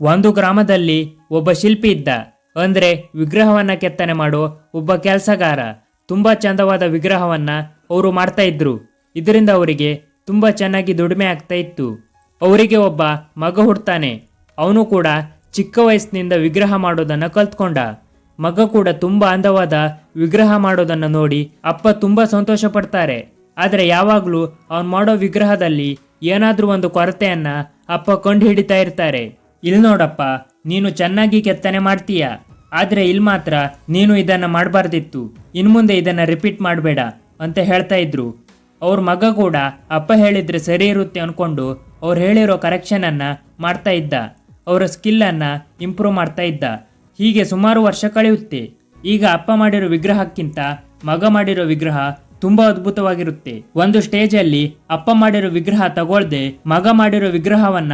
ಒಂದು ಗ್ರಾಮದಲ್ಲಿ ಒಬ್ಬ ಶಿಲ್ಪಿ ಇದ್ದ. ಅಂದರೆ ವಿಗ್ರಹವನ್ನ ಕೆತ್ತನೆ ಮಾಡೋ ಒಬ್ಬ ಕೆಲಸಗಾರ. ತುಂಬಾ ಚಂದವಾದ ವಿಗ್ರಹವನ್ನ ಅವರು ಮಾಡ್ತಾ ಇದ್ರು. ಇದರಿಂದ ಅವರಿಗೆ ತುಂಬಾ ಚೆನ್ನಾಗಿ ದುಡಿಮೆ ಆಗ್ತಾ ಇತ್ತು. ಅವರಿಗೆ ಒಬ್ಬ ಮಗ ಹುಡ್ತಾನೆ. ಅವನು ಕೂಡ ಚಿಕ್ಕ ವಯಸ್ಸಿನಿಂದ ವಿಗ್ರಹ ಮಾಡೋದನ್ನ ಕಲ್ತ್ಕೊಂಡ. ಮಗ ಕೂಡ ತುಂಬಾ ಅಂದವಾದ ವಿಗ್ರಹ ಮಾಡೋದನ್ನ ನೋಡಿ ಅಪ್ಪ ತುಂಬಾ ಸಂತೋಷ ಪಡ್ತಾರೆ. ಆದರೆ ಯಾವಾಗಲೂ ಅವನು ಮಾಡೋ ವಿಗ್ರಹದಲ್ಲಿ ಏನಾದರೂ ಒಂದು ಕೊರತೆಯನ್ನು ಅಪ್ಪ ಕಂಡು ಹಿಡಿತಾ ಇರ್ತಾರೆ. ಇಲ್ಲಿ ನೋಡಪ್ಪ, ನೀನು ಚೆನ್ನಾಗಿ ಕೆತ್ತನೆ ಮಾಡ್ತೀಯ? ಆದ್ರೆ ಇಲ್ಲಿ ಮಾತ್ರ ನೀನು ಇದನ್ನ ಮಾಡಬಾರ್ದಿತ್ತು. ಇನ್ಮುಂದೆ ಇದನ್ನ ರಿಪೀಟ್ ಮಾಡಬೇಡ ಅಂತ ಹೇಳ್ತಾ ಇದ್ರು. ಅವ್ರ ಮಗ ಕೂಡ ಅಪ್ಪ ಹೇಳಿದ್ರೆ ಸರಿ ಇರುತ್ತೆ ಅನ್ಕೊಂಡು ಅವ್ರು ಹೇಳಿರೋ ಕರೆಕ್ಷನ್ ಅನ್ನ ಮಾಡ್ತಾ ಇದ್ದ. ಅವರ ಸ್ಕಿಲ್ ಅನ್ನ ಇಂಪ್ರೂವ್ ಮಾಡ್ತಾ ಇದ್ದ. ಹೀಗೆ ಸುಮಾರು ವರ್ಷ ಕಳೆಯುತ್ತೆ. ಈಗ ಅಪ್ಪ ಮಾಡಿರೋ ವಿಗ್ರಹಕ್ಕಿಂತ ಮಗ ಮಾಡಿರೋ ವಿಗ್ರಹ ತುಂಬಾ ಅದ್ಭುತವಾಗಿರುತ್ತೆ. ಒಂದು ಸ್ಟೇಜ್ ಅಲ್ಲಿ ಅಪ್ಪ ಮಾಡಿರೋ ವಿಗ್ರಹ ತಗೊಳ್ದೆ ಮಗ ಮಾಡಿರೋ ವಿಗ್ರಹವನ್ನ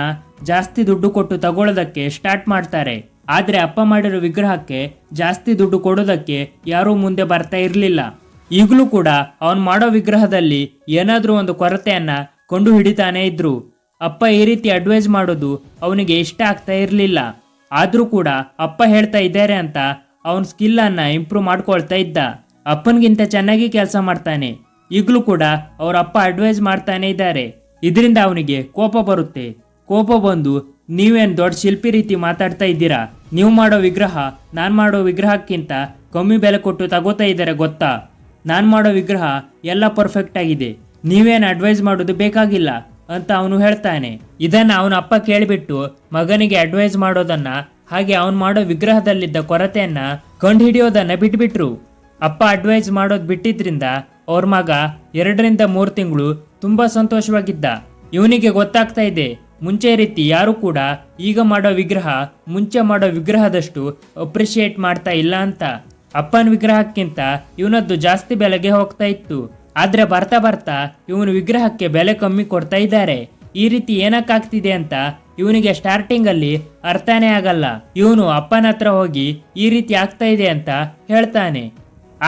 ಜಾಸ್ತಿ ದುಡ್ಡು ಕೊಟ್ಟು ತಗೊಳ್ಳೋದಕ್ಕೆ ಸ್ಟಾರ್ಟ್ ಮಾಡ್ತಾರೆ. ಆದ್ರೆ ಅಪ್ಪ ಮಾಡಿರೋ ವಿಗ್ರಹಕ್ಕೆ ಜಾಸ್ತಿ ದುಡ್ಡು ಕೊಡೋದಕ್ಕೆ ಯಾರೂ ಮುಂದೆ ಬರ್ತಾ ಇರಲಿಲ್ಲ. ಈಗಲೂ ಕೂಡ ಅವನು ಮಾಡೋ ವಿಗ್ರಹದಲ್ಲಿ ಏನಾದ್ರೂ ಒಂದು ಕೊರತೆಯನ್ನ ಕಂಡು ಹಿಡಿತಾನೆ ಇದ್ರು. ಅಪ್ಪ ಈ ರೀತಿ ಅಡ್ವೈಸ್ ಮಾಡೋದು ಅವನಿಗೆ ಇಷ್ಟ ಆಗ್ತಾ ಇರಲಿಲ್ಲ. ಆದ್ರೂ ಕೂಡ ಅಪ್ಪ ಹೇಳ್ತಾ ಇದ್ದಾರೆ ಅಂತ ಅವನ ಸ್ಕಿಲ್ ಅನ್ನ ಇಂಪ್ರೂವ್ ಮಾಡ್ಕೊಳ್ತಾ ಇದ್ದ. ಅಪ್ಪನಿಗಿಂತ ಚೆನ್ನಾಗಿ ಕೆಲಸ ಮಾಡ್ತಾನೆ. ಈಗಲೂ ಕೂಡ ಅವರ ಅಪ್ಪ ಅಡ್ವೈಸ್ ಮಾಡ್ತಾನೆ ಇದ್ದಾರೆ. ಇದರಿಂದ ಅವನಿಗೆ ಕೋಪ ಬರುತ್ತೆ. ಕೋಪ ಬಂದು, ನೀವೇನ್ ದೊಡ್ಡ ಶಿಲ್ಪಿ ರೀತಿ ಮಾತಾಡ್ತಾ ಇದ್ದೀರಾ? ನೀವು ಮಾಡೋ ವಿಗ್ರಹ, ನಾನ್ ಮಾಡೋ ವಿಗ್ರಹಕ್ಕಿಂತ ಕಮ್ಮಿ ಬೆಲೆ ಕೊಟ್ಟು ತಗೋತಾ ಇದ್ದಾರೆ ಗೊತ್ತಾ? ನಾನ್ ಮಾಡೋ ವಿಗ್ರಹ ಎಲ್ಲ ಪರ್ಫೆಕ್ಟ್ ಆಗಿದೆ. ನೀವೇನ್ ಅಡ್ವೈಸ್ ಮಾಡೋದು ಬೇಕಾಗಿಲ್ಲ ಅಂತ ಅವನು ಹೇಳ್ತಾನೆ. ಇದನ್ನ ಅವನ ಅಪ್ಪ ಕೇಳಿಬಿಟ್ಟು ಮಗನಿಗೆ ಅಡ್ವೈಸ್ ಮಾಡೋದನ್ನ, ಹಾಗೆ ಅವನು ಮಾಡೋ ವಿಗ್ರಹದಲ್ಲಿದ್ದ ಕೊರತೆಯನ್ನ ಕಂಡುಹಿಡಿಯೋದನ್ನ ಬಿಟ್ಬಿಟ್ರು. ಅಪ್ಪ ಅಡ್ವೈಸ್ ಮಾಡೋದ್ ಬಿಟ್ಟಿದ್ರಿಂದ ಅವ್ರ ಮಗ ಎರಡರಿಂದ ಮೂರು ತಿಂಗಳು ತುಂಬಾ ಸಂತೋಷವಾಗಿದ್ದ. ಇವನಿಗೆ ಗೊತ್ತಾಗ್ತಾ ಇದೆ ಮುಂಚೆ ರೀತಿ ಯಾರು ಕೂಡ ಈಗ ಮಾಡೋ ವಿಗ್ರಹ, ಮುಂಚೆ ಮಾಡೋ ವಿಗ್ರಹದಷ್ಟು ಅಪ್ರಿಶಿಯೇಟ್ ಮಾಡ್ತಾ ಇಲ್ಲ ಅಂತ. ಅಪ್ಪನ ವಿಗ್ರಹಕ್ಕಿಂತ ಇವನದ್ದು ಜಾಸ್ತಿ ಬೆಲೆಗೆ ಹೋಗ್ತಾ ಇತ್ತು. ಆದ್ರೆ ಬರ್ತಾ ಬರ್ತಾ ಇವನು ವಿಗ್ರಹಕ್ಕೆ ಬೆಲೆ ಕಮ್ಮಿ ಕೊಡ್ತಾ ಇದ್ದಾರೆ. ಈ ರೀತಿ ಏನಕ್ಕಾಗ್ತಿದೆ ಅಂತ ಇವನಿಗೆ ಸ್ಟಾರ್ಟಿಂಗ್ ಅಲ್ಲಿ ಅರ್ಥನೇ ಆಗಲ್ಲ. ಇವನು ಅಪ್ಪನ ಹತ್ರ ಹೋಗಿ ಈ ರೀತಿ ಆಗ್ತಾ ಇದೆ ಅಂತ ಹೇಳ್ತಾನೆ.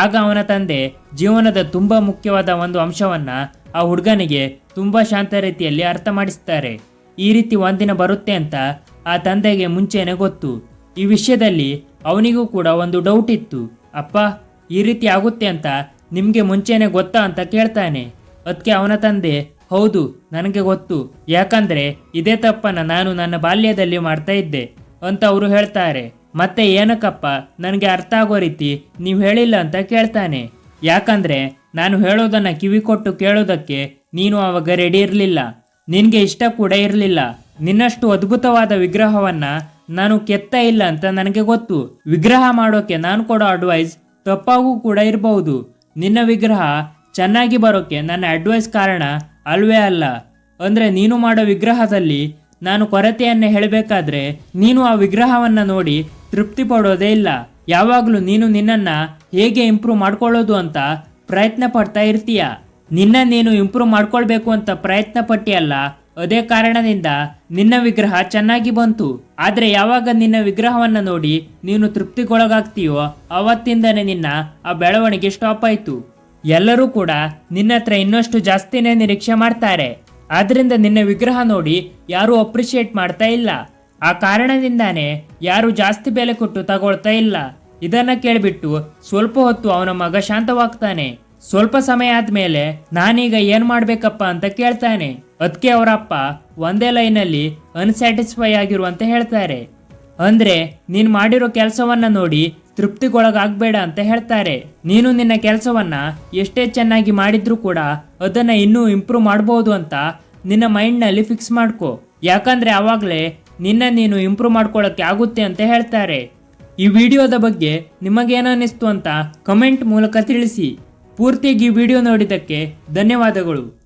ಆಗ ಅವನ ತಂದೆ ಜೀವನದ ತುಂಬಾ ಮುಖ್ಯವಾದ ಒಂದು ಅಂಶವನ್ನ ಆ ಹುಡುಗನಿಗೆ ತುಂಬಾ ಶಾಂತ ರೀತಿಯಲ್ಲಿ ಅರ್ಥ ಮಾಡಿಸ್ತಾರೆ. ಈ ರೀತಿ ಒಂದಿನ ಬರುತ್ತೆ ಅಂತ ಆ ತಂದೆಗೆ ಮುಂಚೆನೆ ಗೊತ್ತು. ಈ ವಿಷಯದಲ್ಲಿ ಅವನಿಗೂ ಕೂಡ ಒಂದು ಡೌಟ್ ಇತ್ತು. ಅಪ್ಪ, ಈ ರೀತಿ ಆಗುತ್ತೆ ಅಂತ ನಿಮಗೆ ಮುಂಚೆನೆ ಗೊತ್ತಾ ಅಂತ ಕೇಳ್ತಾನೆ. ಅದಕ್ಕೆ ಅವನ ತಂದೆ, ಹೌದು, ನನಗೆ ಗೊತ್ತು. ಯಾಕಂದ್ರೆ ಇದೇ ತಪ್ಪನ್ನು ನಾನು ನನ್ನ ಬಾಲ್ಯದಲ್ಲಿ ಮಾಡ್ತಾ ಇದ್ದೆ ಅಂತ ಅವರು ಹೇಳ್ತಾರೆ. ಮತ್ತೆ ಏನಕ್ಕಪ್ಪ, ನನಗೆ ಅರ್ಥ ಆಗೋ ರೀತಿ ನೀವು ಹೇಳಿಲ್ಲ ಅಂತ ಕೇಳ್ತಾನೆ. ಯಾಕಂದ್ರೆ ನಾನು ಹೇಳೋದನ್ನ ಕಿವಿ ಕೊಟ್ಟು ಕೇಳೋದಕ್ಕೆ ನೀನು ಆವಾಗ ರೆಡಿ ಇರಲಿಲ್ಲ. ನಿನ್ಗೆ ಇಷ್ಟ ಕೂಡ ಇರಲಿಲ್ಲ. ನಿನ್ನಷ್ಟು ಅದ್ಭುತವಾದ ವಿಗ್ರಹವನ್ನ ನಾನು ಕೆತ್ತ ಇಲ್ಲ ಅಂತ ನನಗೆ ಗೊತ್ತು. ವಿಗ್ರಹ ಮಾಡೋಕೆ ನಾನು ಕೊಡೋ ಅಡ್ವೈಸ್ ತಪ್ಪಾಗೂ ಕೂಡ ಇರಬಹುದು. ನಿನ್ನ ವಿಗ್ರಹ ಚೆನ್ನಾಗಿ ಬರೋಕೆ ನನ್ನ ಅಡ್ವೈಸ್ ಕಾರಣ ಅಲ್ವೇ ಅಲ್ಲ. ಅಂದ್ರೆ ನೀನು ಮಾಡೋ ವಿಗ್ರಹದಲ್ಲಿ ನಾನು ಕೊರತೆಯನ್ನೇ ಹೇಳಬೇಕಾದ್ರೆ ನೀನು ಆ ವಿಗ್ರಹವನ್ನ ನೋಡಿ ತೃಪ್ತಿ ಪಡೋದೇ ಇಲ್ಲ. ಯಾವಾಗಲೂ ನೀನು ನಿನ್ನನ್ನು ಹೇಗೆ ಇಂಪ್ರೂವ್ ಮಾಡ್ಕೊಳ್ಳೋದು ಅಂತ ಪ್ರಯತ್ನ ಪಡ್ತಾ ಇರ್ತೀಯ? ನಿನ್ನ ನೀನು ಇಂಪ್ರೂವ್ ಮಾಡ್ಕೊಳ್ಬೇಕು ಅಂತ ಪ್ರಯತ್ನ ಪಟ್ಟಿಯಲ್ಲ ಅದೇ ಕಾರಣದಿಂದ ನಿನ್ನ ವಿಗ್ರಹ ಚೆನ್ನಾಗಿ ಬಂತು. ಆದ್ರೆ ಯಾವಾಗ ನಿನ್ನ ವಿಗ್ರಹವನ್ನ ನೋಡಿ ನೀನು ತೃಪ್ತಿಗೊಳಗಾಗ್ತೀಯೋ, ಅವತ್ತಿಂದನೇ ನಿನ್ನ ಆ ಬೆಳವಣಿಗೆ ಸ್ಟಾಪ್ ಆಯ್ತು. ಎಲ್ಲರೂ ಕೂಡ ನಿನ್ನ ಹತ್ರ ಇನ್ನಷ್ಟು ಜಾಸ್ತಿನೇ ನಿರೀಕ್ಷೆ ಮಾಡ್ತಾರೆ. ಆದ್ರಿಂದ ನಿನ್ನ ವಿಗ್ರಹ ನೋಡಿ ಯಾರು ಅಪ್ರಿಶಿಯೇಟ್ ಮಾಡ್ತಾ ಇಲ್ಲ. ಆ ಕಾರಣದಿಂದಾನೇ ಯಾರು ಜಾಸ್ತಿ ಬೆಲೆ ಕೊಟ್ಟು ತಗೊಳ್ತಾ ಇಲ್ಲ. ಇದನ್ನ ಕೇಳಿಬಿಟ್ಟು ಸ್ವಲ್ಪ ಹೊತ್ತು ಅವನ ಮಗ ಶಾಂತವಾಗ್ತಾನೆ. ಸ್ವಲ್ಪ ಸಮಯ ಆದ್ಮೇಲೆ ನಾನೀಗ ಏನ್ ಮಾಡ್ಬೇಕಪ್ಪ ಅಂತ ಕೇಳ್ತಾನೆ. ಅದಕ್ಕೆ ಅವರಪ್ಪ ಒಂದೇ ಲೈನಲ್ಲಿ ಅನ್ಸ್ಯಾಟಿಸ್ಫೈ ಆಗಿರುವಂತ ಹೇಳ್ತಾರೆ. ಅಂದ್ರೆ, ನೀನ್ ಮಾಡಿರೋ ಕೆಲಸವನ್ನ ನೋಡಿ ತೃಪ್ತಿಗೊಳಗಾಗ್ಬೇಡ ಅಂತ ಹೇಳ್ತಾರೆ. ನೀನು ನಿನ್ನ ಕೆಲಸವನ್ನ ಎಷ್ಟೇ ಚೆನ್ನಾಗಿ ಮಾಡಿದ್ರೂ ಕೂಡ ಅದನ್ನ ಇನ್ನೂ ಇಂಪ್ರೂವ್ ಮಾಡಬಹುದು ಅಂತ ನಿನ್ನ ಮೈಂಡ್ನಲ್ಲಿ ಫಿಕ್ಸ್ ಮಾಡ್ಕೋ. ಯಾಕಂದ್ರೆ ಆವಾಗಲೇ ನಿನ್ನ ನೀನು ಇಂಪ್ರೂವ್ ಮಾಡ್ಕೊಳ್ಳೋಕೆ ಆಗುತ್ತೆ ಅಂತ ಹೇಳ್ತಾರೆ. ಈ ವಿಡಿಯೋದ ಬಗ್ಗೆ ನಿಮಗೇನಿಸ್ತು ಅಂತ ಕಮೆಂಟ್ ಮೂಲಕ ತಿಳಿಸಿ. ಪೂರ್ತಿಯಾಗಿ ವಿಡಿಯೋ ನೋಡಿದ್ದಕ್ಕೆ ಧನ್ಯವಾದಗಳು.